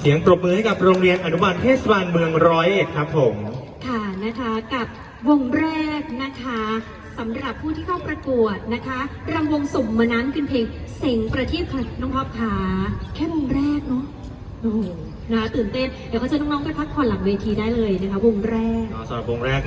เสียงปรบมือให้กับโรงเรียนอนุบาลเทศบาลเมืองร้อยเอ็ดครับผม ค่ะนะคะกับวงแรกนะคะสำหรับผู้ที่เข้าประกวดนะคะรำวงสมมานั้นเป็นเพลงเสียงประทีปค่ะน้องพอบขาแค่วงแรกเนาะโอ้โหนะคะตื่นเต้น เดี๋ยวเขาจะน้องๆไปพักผ่อนหลังเวทีได้เลยนะคะ วงแรก สำหรับวงแรกนะ